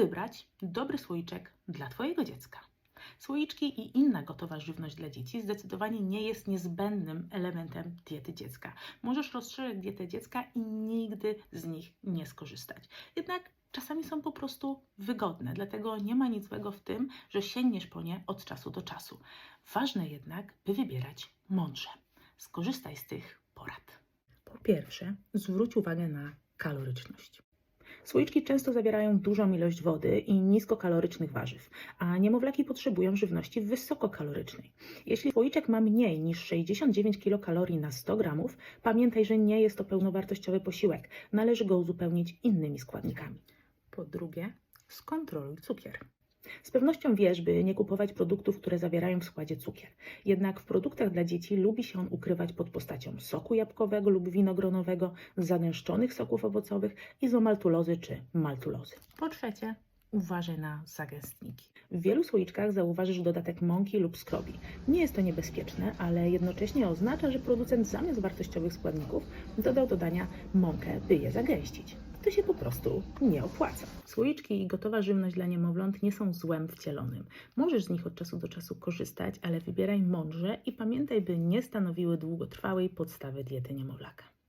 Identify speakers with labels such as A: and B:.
A: wybrać dobry słoiczek dla Twojego dziecka? Słoiczki i inna gotowa żywność dla dzieci zdecydowanie nie jest niezbędnym elementem diety dziecka. Możesz rozszerzyć dietę dziecka i nigdy z nich nie skorzystać. Jednak czasami są po prostu wygodne, dlatego nie ma nic złego w tym, że sięgniesz po nie od czasu do czasu. Ważne jednak, by wybierać mądrze. Skorzystaj z tych porad. Po pierwsze, zwróć uwagę na kaloryczność. Słoiczki często zawierają dużą ilość wody i niskokalorycznych warzyw, a niemowlaki potrzebują żywności wysokokalorycznej. Jeśli słoiczek ma mniej niż 69 kilokalorii na 100 gramów, pamiętaj, że nie jest to pełnowartościowy posiłek. Należy go uzupełnić innymi składnikami. Po drugie, skontroluj cukier. Z pewnością wiesz, by nie kupować produktów, które zawierają w składzie cukier. Jednak w produktach dla dzieci lubi się on ukrywać pod postacią soku jabłkowego lub winogronowego, zagęszczonych soków owocowych, izomaltulozy czy maltulozy. Po trzecie, uważaj na zagęstniki. W wielu słoiczkach zauważysz dodatek mąki lub skrobi. Nie jest to niebezpieczne, ale jednocześnie oznacza, że producent zamiast wartościowych składników dodał do dania mąkę, by je zagęścić. To się po prostu nie opłaca. Słoiczki i gotowa żywność dla niemowląt nie są złem wcielonym. Możesz z nich od czasu do czasu korzystać, ale wybieraj mądrze i pamiętaj, by nie stanowiły długotrwałej podstawy diety niemowlaka.